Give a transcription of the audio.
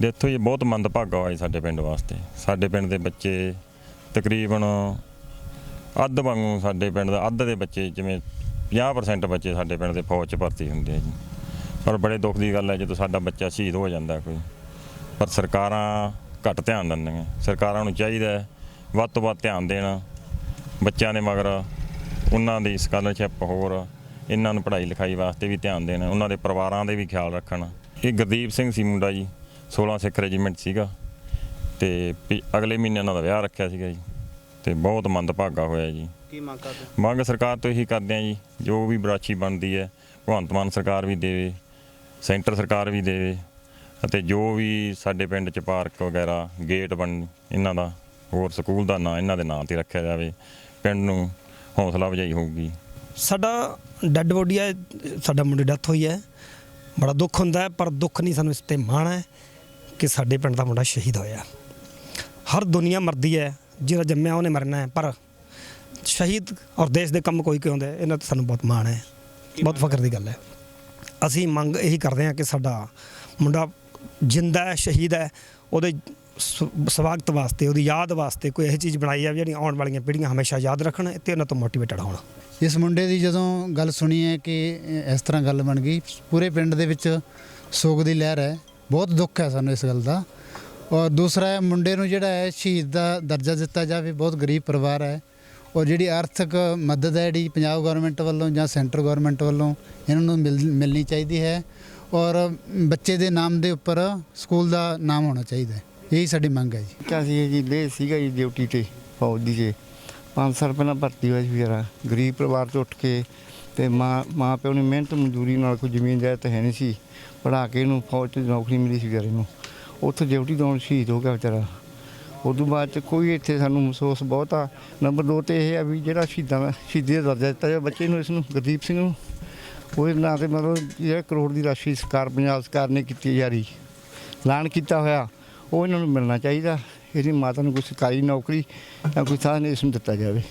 ਦੇਖੋ ਇਹ ਬਹੁਤ ਮੰਦਭਾਗਾ ਹੋਇਆ ਜੀ ਸਾਡੇ ਪਿੰਡ ਵਾਸਤੇ। ਸਾਡੇ ਪਿੰਡ ਦੇ ਬੱਚੇ ਤਕਰੀਬਨ ਅੱਧ ਵਾਂਗੂ ਸਾਡੇ ਪਿੰਡ ਦਾ, ਅੱਧ ਦੇ ਬੱਚੇ ਜਿਵੇਂ 50% ਬੱਚੇ ਸਾਡੇ ਪਿੰਡ ਦੇ ਫੌਜ 'ਚ ਭਰਤੀ ਹੁੰਦੇ ਆ ਜੀ। ਪਰ ਬੜੇ ਦੁੱਖ ਦੀ ਗੱਲ ਹੈ, ਜਦੋਂ ਸਾਡਾ ਬੱਚਾ ਸ਼ਹੀਦ ਹੋ ਜਾਂਦਾ ਕੋਈ। ਪਰ ਸਰਕਾਰਾਂ ਘੱਟ ਧਿਆਨ ਦਿੰਦੀਆਂ। ਸਰਕਾਰਾਂ ਨੂੰ ਚਾਹੀਦਾ ਹੈ ਵੱਧ ਤੋਂ ਵੱਧ ਧਿਆਨ ਦੇਣ। ਬੱਚਿਆਂ ਦੇ ਮਗਰ ਉਹਨਾਂ ਦੀ ਸਕਾਲਰਸ਼ਿਪ ਹੋਰ ਇਹਨਾਂ ਨੂੰ ਪੜ੍ਹਾਈ ਲਿਖਾਈ ਵਾਸਤੇ ਵੀ ਧਿਆਨ ਦੇਣ। ਉਹਨਾਂ ਦੇ ਪਰਿਵਾਰਾਂ ਦੇ ਵੀ ਖਿਆਲ ਰੱਖਣ। ਇਹ ਗੁਰਦੀਪ ਸਿੰਘ ਸੀ ਮੁੰਡਾ ਜੀ। 16 ਸਿੱਖ ਰੈਜੀਮੈਂਟ ਸੀਗਾ ਤੇ ਪਿ- ਅਗਲੇ ਮਹੀਨੇ ਉਹਨਾਂ ਦਾ ਵਿਆਹ ਰੱਖਿਆ ਸੀਗਾ ਜੀ ਤੇ ਬਹੁਤ ਮੰਦਭਾਗਾ ਹੋਇਆ ਜੀ। ਕੀ ਮੰਗ ਕਰਦੇ ਮੰਗ ਸਰਕਾਰ ਤੋਂ ਇਹੀ ਕਰਦੇ ਆ ਜੀ ਜੋ ਵੀ ਬਰਾਛੀ ਬਣਦੀ ਹੈ ਭਗਵੰਤ ਮਾਨ ਸਰਕਾਰ ਵੀ ਦੇਵੇ ਸੈਂਟਰ ਸਰਕਾਰ ਵੀ ਦੇਵੇ ਅਤੇ ਜੋ ਵੀ ਸਾਡੇ ਪਿੰਡ ਚ ਪਾਰਕ ਵਗੈਰਾ ਗੇਟ ਬਣ ਇਹਨਾਂ ਦਾ ਹੋਰ ਸਕੂਲ ਦਾ ਨਾਂ ਇਹਨਾਂ ਦੇ ਨਾਂ ਤੇ ਰੱਖਿਆ ਜਾਵੇ ਪਿੰਡ ਨੂੰ ਹੌਸਲਾ ਵਜਾਈ ਹੋਊਗੀ। ਸਾਡਾ ਡੈੱਡ ਬੋਡੀ ਹੈ ਸਾਡਾ ਮੁੰਡੇ ਡੈਥ ਹੋਈ ਹੈ। ਬੜਾ ਦੁੱਖ ਹੁੰਦਾ ਹੈ ਪਰ ਦੁੱਖ ਨਹੀਂ ਸਾਨੂੰ ਇਸ ਤੇ ਮਾਣ ਹੈ। ਕਿ ਸਾਡੇ ਪਿੰਡ ਦਾ ਮੁੰਡਾ ਸ਼ਹੀਦ ਹੋਇਆ। ਹਰ ਦੁਨੀਆ ਮਰਦੀ ਹੈ ਜਿਹੜਾ ਜੰਮਿਆ ਉਹਨੇ ਮਰਨਾ ਹੈ ਪਰ ਸ਼ਹੀਦ ਔਰ ਦੇਸ਼ ਦੇ ਕੰਮ ਕੋਈ ਕਿਉਂ ਹੁੰਦਾ ਇਹਨਾਂ ਤੇ ਸਾਨੂੰ ਬਹੁਤ ਮਾਣ ਹੈ। ਬਹੁਤ ਫਖਰ ਦੀ ਗੱਲ ਹੈ। ਅਸੀਂ ਮੰਗ ਇਹੀ ਕਰਦੇ ਹਾਂ ਕਿ ਸਾਡਾ ਮੁੰਡਾ ਜਿੰਦਾ ਹੈ ਸ਼ਹੀਦ ਹੈ ਉਹਦੇ ਸ- ਸਵਾਗਤ ਵਾਸਤੇ ਉਹਦੀ ਯਾਦ ਵਾਸਤੇ ਕੋਈ ਇਹੋ ਚੀਜ਼ ਬਣਾਈ ਜਾਵੇ ਜਿਹੜੀ ਆਉਣ ਵਾਲੀਆਂ ਪੀੜ੍ਹੀਆਂ ਹਮੇਸ਼ਾ ਯਾਦ ਰੱਖਣ ਤੇ ਉਹਨਾਂ ਤੋਂ ਮੋਟੀਵੇਟਡ ਹੋਣ। ਇਸ ਮੁੰਡੇ ਦੀ ਜਦੋਂ ਗੱਲ ਸੁਣੀ ਹੈ ਕਿ ਇਸ ਤਰ੍ਹਾਂ ਗੱਲ ਬਣ ਗਈ ਪੂਰੇ ਪਿੰਡ ਦੇ ਵਿੱਚ ਸੋਗ ਦੀ ਲਹਿਰ ਹੈ। ਬਹੁਤ ਦੁੱਖ ਹੈ ਸਾਨੂੰ ਇਸ ਗੱਲ ਦਾ। ਔਰ ਦੂਸਰਾ ਹੈ, ਮੁੰਡੇ ਨੂੰ ਜਿਹੜਾ ਹੈ, ਸ਼ਹੀਦ ਦਾ ਦਰਜਾ ਦਿੱਤਾ ਜਾਵੇ, ਬਹੁਤ ਗਰੀਬ ਪਰਿਵਾਰ ਹੈ। ਔਰ ਜਿਹੜੀ ਆਰਥਿਕ ਮਦਦ ਹੈ, ਜਿਹੜੀ ਪੰਜਾਬ ਗਵਰਨਮੈਂਟ ਵੱਲੋਂ ਜਾਂ ਸੈਂਟਰ ਗਵਰਨਮੈਂਟ ਵੱਲੋਂ ਇਹਨਾਂ ਨੂੰ ਮਿਲ- ਮਿਲਣੀ ਚਾਹੀਦੀ ਹੈ। ਔਰ ਬੱਚੇ ਦੇ ਨਾਮ ਦੇ ਉੱਪਰ ਸਕੂਲ ਦਾ ਨਾਮ ਹੋਣਾ ਚਾਹੀਦਾ ਹੈ। ਇਹੀ ਸਾਡੀ ਮੰਗ ਹੈ ਜੀ। ਕਿਆ ਸੀ ਜੀ ਲੇ ਸੀਗਾ ਜੀ ਡਿਊਟੀ ਤੇ, ਫੌਜ ਦੀ ਜੇ। 5 ਸਾਲ ਪਹਿਲਾਂ ਭਰਤੀ ਹੋਇਆ ਸੀ ਵਿਚਾਰਾ। ਗਰੀਬ ਪਰਿਵਾਰ ਤੋਂ ਉੱਠ ਕੇ ਤੇ ਮਾਂ ਮਾਂ ਪਿਓ ਨੇ ਮਿਹਨਤ ਮਜ਼ਦੂਰੀ ਨਾਲ ਕੋਈ ਜ਼ਮੀਨ ਜਾਇਦਾਦ ਹੈ ਨਹੀਂ ਸੀ। ਪੜ੍ਹਾ ਕੇ ਇਹਨੂੰ ਫੌਜ 'ਚ ਨੌਕਰੀ ਮਿਲੀ ਸੀ ਵਿਚਾਰੇ ਨੂੰ। ਉੱਥੇ ਡਿਊਟੀ ਤੋਂ ਸ਼ਹੀਦ ਹੋ ਗਿਆ ਵਿਚਾਰਾ। ਉਦੋਂ ਬਾਅਦ ਚ ਕੋਈ ਇੱਥੇ ਸਾਨੂੰ ਮਹਿਸੂਸ ਬਹੁਤ ਆ। ਨੰਬਰ 2 ਤੇ ਇਹ ਆ ਵੀ ਜਿਹੜਾ ਸ਼ਹੀਦਾਂ ਦਾ, ਸ਼ਹੀਦੀ ਦਾ ਦਰਜਾ ਦਿੱਤਾ ਜਾਵੇ ਬੱਚੇ ਨੂੰ, ਇਸ ਨੂੰ, ਗੁਰਦੀਪ ਸਿੰਘ ਨੂੰ। ਉਹਦੇ ਨਾਂ ਤੇ ਮਤਲਬ ਜਿਹੜਾ ਕਰੋੜ ਦੀ ਰਾਸ਼ੀ ਸਰਕਾਰ, ਪੰਜਾਬ ਸਰਕਾਰ ਨੇ ਕੀਤੀ ਜਾਰੀ। ਐਲਾਨ ਕੀਤਾ ਹੋਇਆ। ਉਹ ਇਹਨਾਂ ਨੂੰ ਮਿਲਣਾ ਚਾਹੀਦਾ। ਇਹਦੀ ਮਾਤਾ ਨੂੰ ਕੋਈ ਸਰਕਾਰੀ ਨੌਕਰੀ ਜਾਂ ਕੋਈ ਸਾਧਨ ਇਸ ਨੂੰ ਦਿੱਤਾ ਜਾਵੇ।